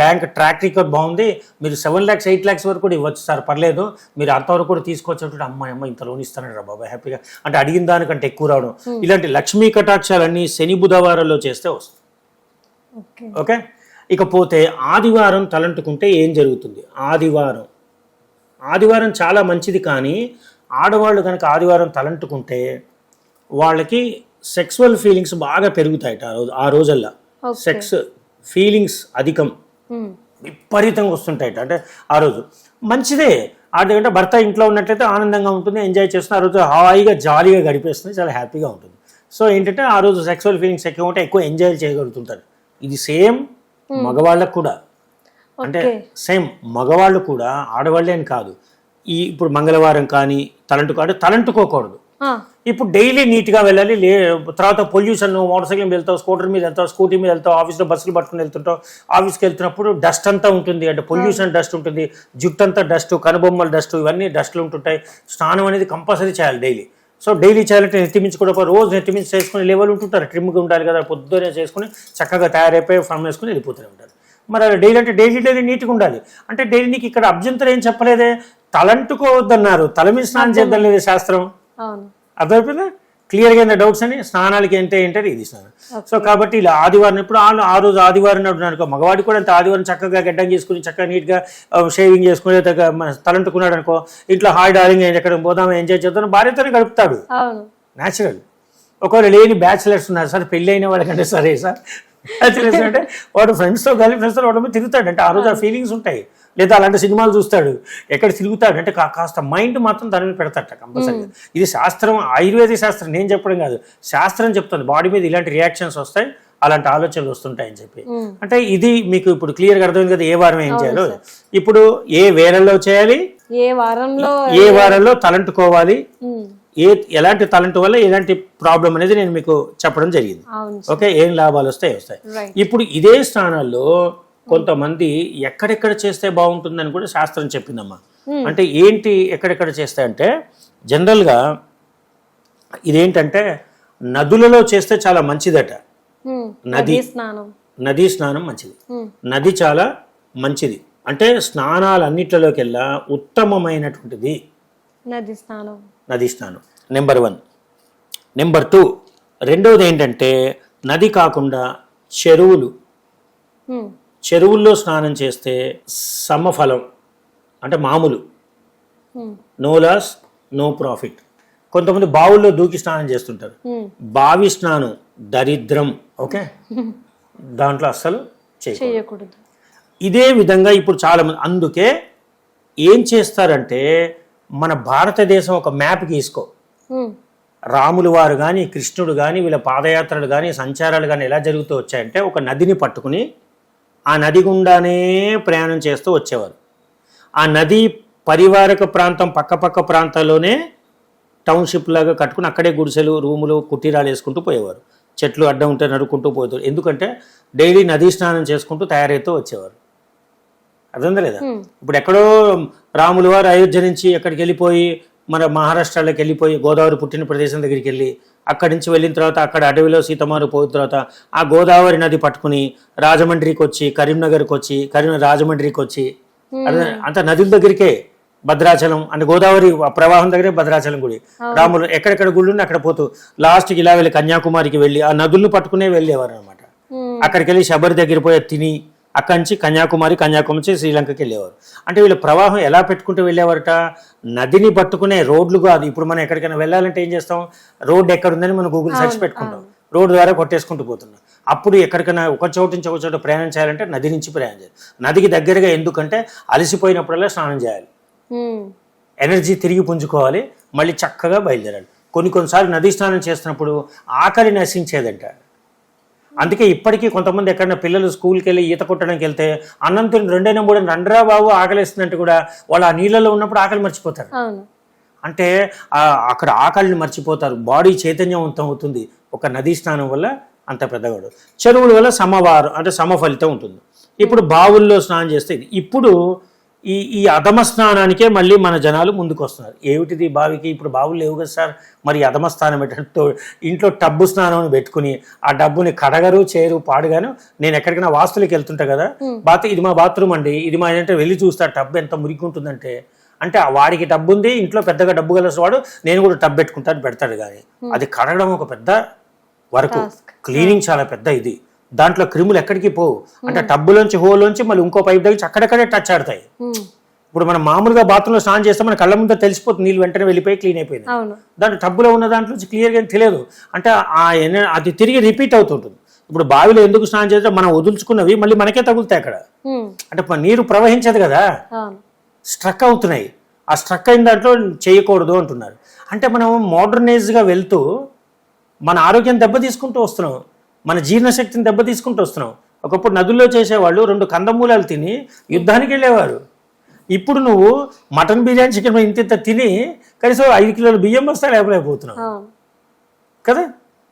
[SPEAKER 2] బ్యాంక్ ట్రాక్ రికార్డ్ బాగుంది. మీరు సెవెన్ ల్యాక్స్ ఎయిట్ ల్యాక్స్ వరకు కూడా ఇవ్వచ్చు సార్ పర్లేదు. మీరు అంతవరకు కూడా తీసుకోవచ్చు. అమ్మ అమ్మ ఇంత లోన్ ఇస్తానండి రా బాబాయ్ హ్యాపీగా. అంటే అడిగిన దానికంటే ఎక్కువ రావడం. ఇలాంటి లక్ష్మీ కటాక్షాలన్నీ శని బుధవారాల్లో చేస్తే వస్తుంది.
[SPEAKER 1] ఓకే.
[SPEAKER 2] ఓకే? ఇకపోతే ఆదివారం తలంటుకుంటే ఏం జరుగుతుంది? ఆదివారం. ఆదివారం చాలా మంచిది కానీ ఆడవాళ్ళు కనుక ఆదివారం తలంటుకుంటే వాళ్ళకి సెక్సువల్ ఫీలింగ్స్ బాగా పెరుగుతాయట ఆ రోజు ఆ రోజల్లా. సెక్స్ ఫీలింగ్స్ అధికం.
[SPEAKER 1] ఉమ్,
[SPEAKER 2] విపరీతంగా వస్తుంటాయట. అంటే ఆ రోజు. మంచిదే. ఆడకంటే భర్త ఇంట్లో ఉన్నట్లయితే ఆనందంగా ఉంటుంది ఎంజాయ్ చేస్తుంది. ఆ రోజు హాయిగా జాలీగా గడిపేస్తుంది చాలా హ్యాపీగా ఉంటుంది. సో ఏంటంటే ఆ రోజు సెక్సువల్ ఫీలింగ్స్ ఎక్కువ ఉంటే ఎక్కువ ఎంజాయ్ చేయగలుగుతుంటారు. ఇది సేమ్ మగవాళ్ళకు కూడా. అంటే సేమ్ మగవాళ్ళు కూడా ఆడవాళ్ళే అని కాదు. ఈ ఇప్పుడు మంగళవారం కానీ తలంటు అంటే తలంటుకోకూడదు. ఇప్పుడు డైలీ నీట్గా వెళ్ళాలి లే తర్వాత పొల్యూషన్ మోటార్ సైకిల్ మీద వెళ్తావు స్కూటర్ మీద వెళ్తావు స్కూటీ మీద వెళ్తావు ఆఫీస్లో బస్సులు పట్టుకుని వెళ్తుంటావు ఆఫీస్కి వెళ్తున్నప్పుడు డస్ట్ అంతా ఉంటుంది అంటే పొల్యూషన్ డస్ట్ ఉంటుంది జుట్టు అంతా డస్ట్ కనుబొమ్మల డస్ట్ ఇవన్నీ డస్ట్లు ఉంటుంటాయి స్నానం అనేది కంపల్సరీ చేయాలి డైలీ. సో డైలీ చేయాలంటే నెత్తిమించి కూడా రోజు నెత్తిమించి చేసుకుని లెవెల్ ఉంటుంటారు ట్రిమ్గా ఉండాలి కదా పొద్దునే చేసుకుని చక్కగా తయారైపోయి ఫామ్ వేసుకుని వెళ్ళిపోతూనే ఉంటారు. మరి డైలీ అంటే డైలీ డైలీ నీట్గా ఉండాలి. అంటే డైలీ నీకు ఇక్కడ అభ్యంతరం ఏం చెప్పలేదే? తలంటుకోవద్దన్నారు తల మీద స్నానం చేద్దాం లేదు శాస్త్రం. అర్థమైపోయిందా? క్లియర్గా అయిన డౌట్స్ అని స్నానాలకి ఏంటి ఏంటంటే ఇది స్నానం సో కాబట్టి ఇలా ఆదివారం ఇప్పుడు ఆ- ఆ రోజు ఆదివారం అనుకో మగవాడి కూడా అంత ఆదివారం చక్కగా గడ్డం చేసుకుని చక్కగా నీట్గా షేవింగ్ చేసుకుని తలంటుకున్నాడు అనుకో ఇంట్లో హాయ్ డార్లింగ్ ఎక్కడ పోదాం ఎంజాయ్ చేద్దాం భార్యతోనే గడుపుతాడు. న్యాచురల్ ఒకవేళ లేని బ్యాచిలర్స్ ఉన్నారు సార్ పెళ్ళి అయిన వాళ్ళకంటే సరే సార్. బ్యాచిలర్స్ అంటే వాడు ఫ్రెండ్స్తో కలిసి ఫ్రెండ్స్తో వాడు మీద తిరుగుతాడు. అంటే ఆ రోజు ఆ ఫీలింగ్స్ ఉంటాయి. లేదా అలాంటి సినిమాలు చూస్తాడు ఎక్కడ తిరుగుతాడు అంటే కాస్త మైండ్ మాత్రం దాని మీద పెడతాట కంపల్సరీగా. ఇది శాస్త్రం ఆయుర్వేద శాస్త్రం నేను చెప్పడం కాదు శాస్త్రం చెప్తుంది బాడీ మీద ఇలాంటి రియాక్షన్స్ వస్తాయి అలాంటి ఆలోచనలు వస్తుంటాయని చెప్పి. అంటే ఇది మీకు ఇప్పుడు క్లియర్గా అర్థమైంది కదా ఏ వారం ఏం చేయాలో. ఇప్పుడు ఏ వేరంలో చేయాలి?
[SPEAKER 1] ఏ వారంలో
[SPEAKER 2] ఏ వారంలో తలంటుకోవాలి? ఏ ఎలాంటి తలంటు వల్ల ఎలాంటి ప్రాబ్లం అనేది నేను మీకు చెప్పడం జరిగింది. ఓకే ఏం లాభాలు వస్తాయి వస్తాయి. ఇప్పుడు ఇదే స్థానాల్లో కొంతమంది ఎక్కడెక్కడ చేస్తే బాగుంటుందని కూడా శాస్త్రం చెప్పిందమ్మా. అంటే ఏంటి ఎక్కడెక్కడ చేస్తే అంటే జనరల్గా ఇదేంటంటే నదులలో చేస్తే చాలా మంచిదట. నది.
[SPEAKER 1] స్నానం.
[SPEAKER 2] నదీ స్నానం మంచిది. నది చాలా మంచిది. అంటే స్నానాలన్నిట్లలోకెల్లా ఉత్తమమైనటువంటిది
[SPEAKER 1] నది స్నానం.
[SPEAKER 2] నదీ స్నానం. Number one. Number two. రెండవది ఏంటంటే నది కాకుండా చెరువులు. చెరువుల్లో స్నానం చేస్తే సమఫలం అంటే మామూలు. నో లాస్ నో ప్రాఫిట్ కొంతమంది బావుల్లో దూకి స్నానం చేస్తుంటారు.
[SPEAKER 1] ఉమ్,
[SPEAKER 2] బావి స్నానం దరిద్రం ఓకే? దాంట్లో అస్సలు చేయ
[SPEAKER 1] చేయకూడదు.
[SPEAKER 2] ఇదే విధంగా ఇప్పుడు చాలా మంది అందుకే ఏం చేస్తారంటే మన భారతదేశం ఒక మ్యాప్ గీసుకో.
[SPEAKER 1] ఉమ్,
[SPEAKER 2] రాములు వారు కానీ కృష్ణుడు కానీ వీళ్ళ పాదయాత్రలు కానీ సంచారాలు కానీ ఎలా జరుగుతూ వచ్చాయంటే ఒక నదిని పట్టుకుని ఆ నది గుండానే ప్రయాణం చేస్తూ వచ్చేవారు. ఆ నది పరివారక ప్రాంతం పక్కపక్క ప్రాంతాల్లోనే టౌన్షిప్ లాగా కట్టుకుని అక్కడే గుడిసెలు రూములు కుటీరాలు వేసుకుంటూ పోయేవారు. చెట్లు అడ్డం ఉంటే నడుకుంటూ పోతారు ఎందుకంటే డైలీ నదీ స్నానం చేసుకుంటూ తయారైతూ వచ్చేవారు. అర్థందా లేదా? ఇప్పుడు ఎక్కడో రాములు వారు అయోధ్య నుంచి ఎక్కడికి వెళ్ళిపోయి మన మహారాష్ట్రలోకి వెళ్ళిపోయి గోదావరి పుట్టిన ప్రదేశం దగ్గరికి వెళ్ళి అక్కడి నుంచి వెళ్ళిన తర్వాత అక్కడ అడవిలో సీతమారు పోయిన తర్వాత ఆ గోదావరి నది పట్టుకుని రాజమండ్రికి వచ్చి కరీంనగర్కి వచ్చి కరీం రాజమండ్రికి వచ్చి అంత నదుల దగ్గరికే భద్రాచలం అంటే గోదావరి ప్రవాహం దగ్గరే భద్రాచలం గుడి. రాములు ఎక్కడెక్కడ గుళ్ళు అక్కడ పోతూ లాస్ట్కి ఇలా వెళ్ళి కన్యాకుమారికి వెళ్ళి ఆ నదులను పట్టుకునే వెళ్ళేవారు అనమాట అక్కడికి వెళ్ళి శబరి దగ్గర పోయి తిని అక్కడి నుంచి కన్యాకుమారి కన్యాకుమారి నుంచి శ్రీలంకకి వెళ్ళేవారు. అంటే వీళ్ళ ప్రవాహం ఎలా పెట్టుకుంటూ వెళ్ళేవారట? నదిని పట్టుకునే రోడ్లు కాదు. ఇప్పుడు మనం ఎక్కడికైనా వెళ్ళాలంటే ఏం చేస్తాం? రోడ్ ఎక్కడ ఉందని మనం గూగుల్ సెర్చ్ పెట్టుకుంటాం. రోడ్డు ద్వారా కొట్టేసుకుంటూ పోతున్నాం. అప్పుడు ఎక్కడికైనా ఒక చోటు నుంచి ఒక చోట ప్రయాణం చేయాలంటే నది నుంచి ప్రయాణం చేయాలి. నదికి దగ్గరగా ఎందుకంటే అలసిపోయినప్పుడల్లా స్నానం చేయాలి. ఎనర్జీ తిరిగి పుంజుకోవాలి. మళ్ళీ చక్కగా బయలుదేరాలి. కొన్ని కొన్నిసార్లు నదీ స్నానం చేస్తున్నప్పుడు ఆకలి నశించేదంట. అందుకే ఇప్పటికీ కొంతమంది ఎక్కడైనా పిల్లలు స్కూల్కి వెళ్ళి ఈత కొట్టడానికి వెళ్తే అన్నం తిని రెండైనా మూడు రండ్రా బాబు ఆకలిస్తుందంటే కూడా వాళ్ళు ఆ నీళ్ళలో ఉన్నప్పుడు ఆకలి మర్చిపోతారు. అంటే అక్కడ ఆకలిని మర్చిపోతారు. బాడీ చైతన్యవంతం అవుతుంది. ఒక నదీ స్నానం వల్ల అంత పెద్దగాడు చెరువుల వల్ల సమవారం అంటే సమఫలితం ఉంటుంది. ఇప్పుడు బావుల్లో స్నానం చేస్తే ఇప్పుడు ఈ ఈ అధమ స్నానానికే మళ్ళీ మన జనాలు ముందుకు వస్తున్నారు ఏమిటిది బావికి? ఇప్పుడు బావులు లేవు కదా సార్. మరి అధమ స్నానం పెట్టడంతో ఇంట్లో టబ్బు స్నానం పెట్టుకుని ఆ డబ్బుని కడగరు చేరు పాడుగాను. నేను ఎక్కడికైనా వాస్తులకి వెళ్తుంటా కదా. బాత్ ఇది మా బాత్రూమ్ అండి. ఇది మా ఏంటంటే వెళ్ళి చూస్తా టబ్ ఎంత మురికి ఉంటుందంటే అంటే ఆ వాడికి డబ్బు ఉంది ఇంట్లో పెద్దగా డబ్బు వాడు నేను కూడా టబ్ పెట్టుకుంటాను పెడతాడు కానీ అది కడగడం ఒక పెద్ద వరకు. క్లీనింగ్ చాలా పెద్ద ఇది. దాంట్లో క్రిములు ఎక్కడికి పోవు. అంటే టబ్బులోంచి హోలోంచి మళ్ళీ ఇంకో పైప్ దగ్గర అక్కడక్కడే టచ్ ఆడతాయి. ఇప్పుడు మనం మామూలుగా బాత్రూంలో స్నానం చేస్తే మన కళ్ళ ముందు తెలిసిపోతుంది నీళ్ళు వెంటనే వెళ్ళిపోయి క్లీన్ అయిపోయింది. దాంట్లో టబ్బులో ఉన్న దాంట్లో క్లియర్గా తెలియదు. అంటే ఆ అది తిరిగి రిపీట్ అవుతుంటుంది. ఇప్పుడు బావిలో ఎందుకు స్నానం చేస్తే మనం వదులుచుకున్నవి మళ్ళీ మనకే తగులుతాయి అక్కడ. అంటే నీరు ప్రవహించదు కదా. స్ట్రక్ అవుతున్నాయి. ఆ స్ట్రక్ అయిన దాంట్లో చేయకూడదు అంటున్నారు. అంటే మనం మోడర్నైజ్గా వెళ్తూ మన ఆరోగ్యం దెబ్బ తీసుకుంటూ వస్తున్నాం. మన జీర్ణశక్తిని దెబ్బ తీసుకుంటూ వస్తున్నాం ఒకప్పుడు నదుల్లో చేసేవాళ్ళు రెండు కందమూలాలు తిని యుద్ధానికి వెళ్ళేవారు. ఇప్పుడు నువ్వు మటన్ బిర్యానీ చికెన్ ఇంత ఇంత తిని కనీసం ఐదు కిలోల బియ్యం వస్తే లేపలేకపోతున్నావు. కదా?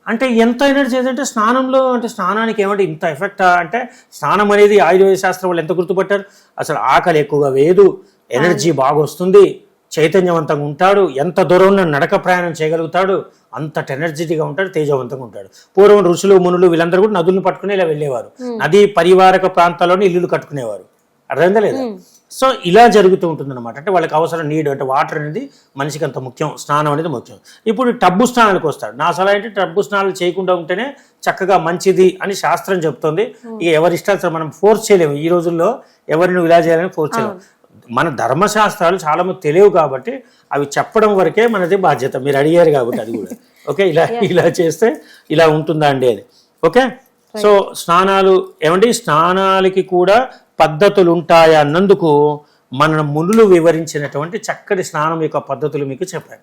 [SPEAKER 2] అంటే ఎంత ఎనర్జీ అంటే స్నానంలో అంటే స్నానానికి ఏమంటే ఇంత ఎఫెక్ట్ అంటే స్నానం అనేది ఆయుర్వేద శాస్త్రం వాళ్ళు ఎంత గుర్తుపట్టారు? అసలు ఆకలి ఎక్కువగా వేదు ఎనర్జీ బాగా వస్తుంది చైతన్యవంతంగా ఉంటాడు. ఎంత దూరం నడక ప్రయాణం చేయగలుగుతాడు అంతటి ఎనర్జెటిక్గా ఉంటాడు తేజవంతంగా ఉంటాడు. పూర్వం ఋషులు మునులు వీళ్ళందరూ కూడా నదులను పట్టుకుని ఇలా వెళ్ళేవారు. నదీ పరివారక ప్రాంతాల్లోనే ఇల్లులు కట్టుకునేవారు. అర్థమైందా లేదా? సో ఇలా జరుగుతూ ఉంటుంది అనమాట అంటే వాళ్ళకి అవసరం నీడ్ అంటే వాటర్ అనేది మనిషికి అంత ముఖ్యం స్నానం అనేది ముఖ్యం. ఇప్పుడు టబ్బు స్నానాలకు వస్తాడు. నా సలహా ఏంటి? టబ్బు స్నానాలు చేయకుండా ఉంటేనే చక్కగా మంచిది అని శాస్త్రం చెప్తుంది. ఇక ఎవరి ఇష్టాలు మనం ఫోర్స్ చేయలేము. ఈ రోజుల్లో ఎవరిని ఇలా చేయాలని ఫోర్స్ చేయలేము. మన ధర్మశాస్త్రాలు చాలా మంది తెలియవు కాబట్టి అవి చెప్పడం వరకే మనది బాధ్యత. మీరు అడిగారు కాబట్టి అది కూడా. ఓకే? ఇలా ఇలా చేస్తే ఇలా ఉంటుందా అండి అది? ఓకే? సో స్నానాలు ఏమండి? స్నానాలకి కూడా పద్ధతులు ఉంటాయా అన్నందుకు మన మునులు వివరించినటువంటి చక్కటి స్నానం యొక్క పద్ధతులు మీకు చెప్పాను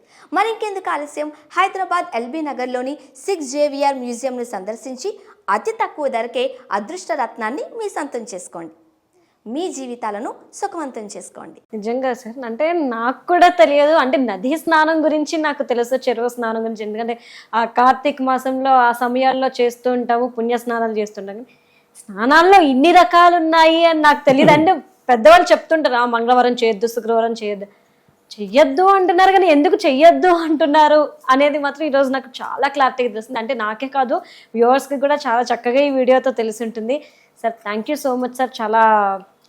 [SPEAKER 4] మరింకెందుకు ఆలస్యం? హైదరాబాద్ ఎల్బీ నగర్లోని సిక్స్ జేవిఆర్ మ్యూజియంను సందర్శించి అతి తక్కువ ధరకే అదృష్ట రత్నాన్ని మీ సొంతం చేసుకోండి. మీ జీవితాలను సుఖవంతం చేసుకోండి.
[SPEAKER 1] నిజంగా సార్ అంటే నాకు కూడా తెలియదు. అంటే నదీ స్నానం గురించి నాకు తెలుసు చెరువు స్నానం గురించి. ఎందుకంటే ఆ కార్తీక మాసంలో ఆ సమయాల్లో చేస్తూ ఉంటాము పుణ్య స్నానాలు చేస్తుంటాము స్నానాల్లో ఇన్ని రకాలు ఉన్నాయి అని నాకు తెలియదు. అంటే పెద్దవాళ్ళు చెప్తుంటారు ఆ మంగళవారం చేయొద్దు శుక్రవారం చేయొద్దు. చెయ్యొద్దు అంటున్నారు కానీ ఎందుకు చెయ్యొద్దు అంటున్నారు అనేది మాత్రం ఈరోజు నాకు చాలా క్లారిటీగా తెలుస్తుంది. అంటే నాకే కాదు వ్యూవర్స్కి కూడా చాలా చక్కగా ఈ వీడియోతో తెలిసి ఉంటుంది sir thank you so much sir. చాలా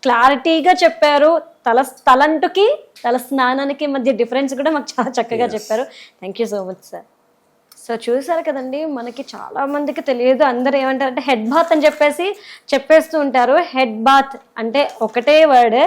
[SPEAKER 1] క్లారిటీగా చెప్పారు. తల తలంటుకి తల స్నానానికి మధ్య డిఫరెన్స్ కూడా మాకు చాలా చక్కగా చెప్పారు. Thank you so much sir. So చూసారు కదండి మనకి చాలా మందికి తెలియదు. అందరు ఏమంటారంటే హెడ్ బాత్ అని చెప్పేసి చెప్పేస్తూ ఉంటారు. హెడ్ బాత్ అంటే ఒకటే వర్డ్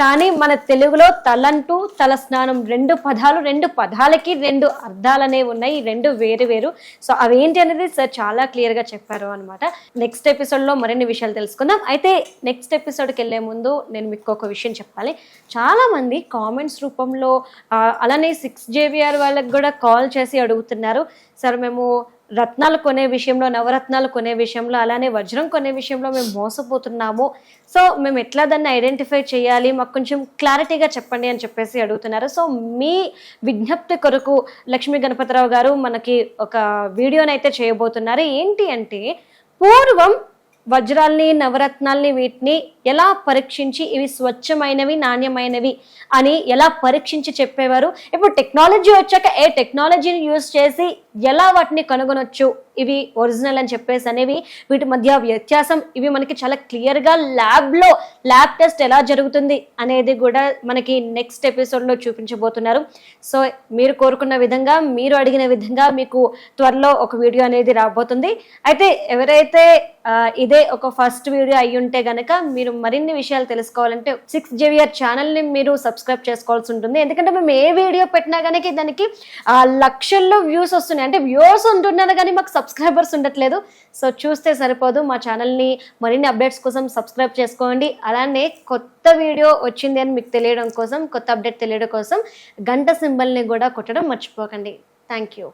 [SPEAKER 1] కానీ మన తెలుగులో తలంటూ తల స్నానం రెండు పదాలు రెండు పదాలకి రెండు అర్థాలు అనేవి ఉన్నాయి రెండు వేరు వేరు. సో అవేంటి అనేది సార్ చాలా క్లియర్గా చెప్పారు అనమాట నెక్స్ట్ ఎపిసోడ్లో మరిన్ని విషయాలు తెలుసుకుందాం. అయితే నెక్స్ట్ ఎపిసోడ్కి వెళ్ళే ముందు నేను మీకు ఒక విషయం చెప్పాలి. చాలామంది కామెంట్స్ రూపంలో అలానే సిక్స్ జేవిఆర్ వాళ్ళకి కూడా కాల్ చేసి అడుగుతున్నారు. సార్ మేము రత్నాలు కొనే విషయంలో నవరత్నాలు కొనే విషయంలో అలానే వజ్రం కొనే విషయంలో మేము మోసపోతున్నాము. సో మేము ఎట్లా దాన్ని ఐడెంటిఫై చేయాలి? మాకు కొంచెం క్లారిటీగా చెప్పండి అని చెప్పేసి అడుగుతున్నారు. సో మీ విజ్ఞప్తి కొరకు లక్ష్మీ గణపతిరావు గారు మనకి ఒక వీడియోని అయితే చేయబోతున్నారు. ఏంటి అంటే పూర్వం వజ్రాల్ని నవరత్నాల్ని వీటిని ఎలా పరీక్షించి ఇవి స్వచ్ఛమైనవి నాణ్యమైనవి అని ఎలా పరీక్షించి చెప్పేవారు? ఇప్పుడు టెక్నాలజీ వచ్చాక ఏ టెక్నాలజీని యూజ్ చేసి ఎలా వాటిని కనుగొనొచ్చు? ఇవి ఒరిజినల్ అని చెప్పేసి అనేవి వీటి మధ్య వ్యత్యాసం ఇవి మనకి చాలా క్లియర్గా ల్యాబ్లో ల్యాబ్ టెస్ట్ ఎలా జరుగుతుంది అనేది కూడా మనకి నెక్స్ట్ ఎపిసోడ్లో చూపించబోతున్నారు. సో మీరు కోరుకున్న విధంగా మీరు అడిగిన విధంగా మీకు త్వరలో ఒక వీడియో అనేది రాబోతుంది. అయితే ఎవరైతే ఇదే ఒక ఫస్ట్ వీడియో అయి ఉంటే గనక మీరు మరిన్ని విషయాలు తెలుసుకోవాలంటే సిక్స్ జేవియర్ ఛానల్ని మీరు సబ్స్క్రైబ్ చేసుకోవాల్సి ఉంటుంది. ఎందుకంటే మేము ఏ వీడియో పెట్టినా కనుక దానికి లక్షల్లో వ్యూస్ వస్తున్నాయి. అంటే వ్యూస్ ఉంటున్నారు కానీ మాకు సబ్స్క్రైబర్స్ ఉండట్లేదు. సో చూస్తే సరిపోదు. మా ఛానల్ని మరిన్ని అప్డేట్స్ కోసం సబ్స్క్రైబ్ చేసుకోండి. అలానే కొత్త వీడియో వచ్చింది అని మీకు తెలియడం కోసం కొత్త అప్డేట్ తెలియడం కోసం గంట సింబల్ని కూడా కొట్టడం మర్చిపోకండి. Thank you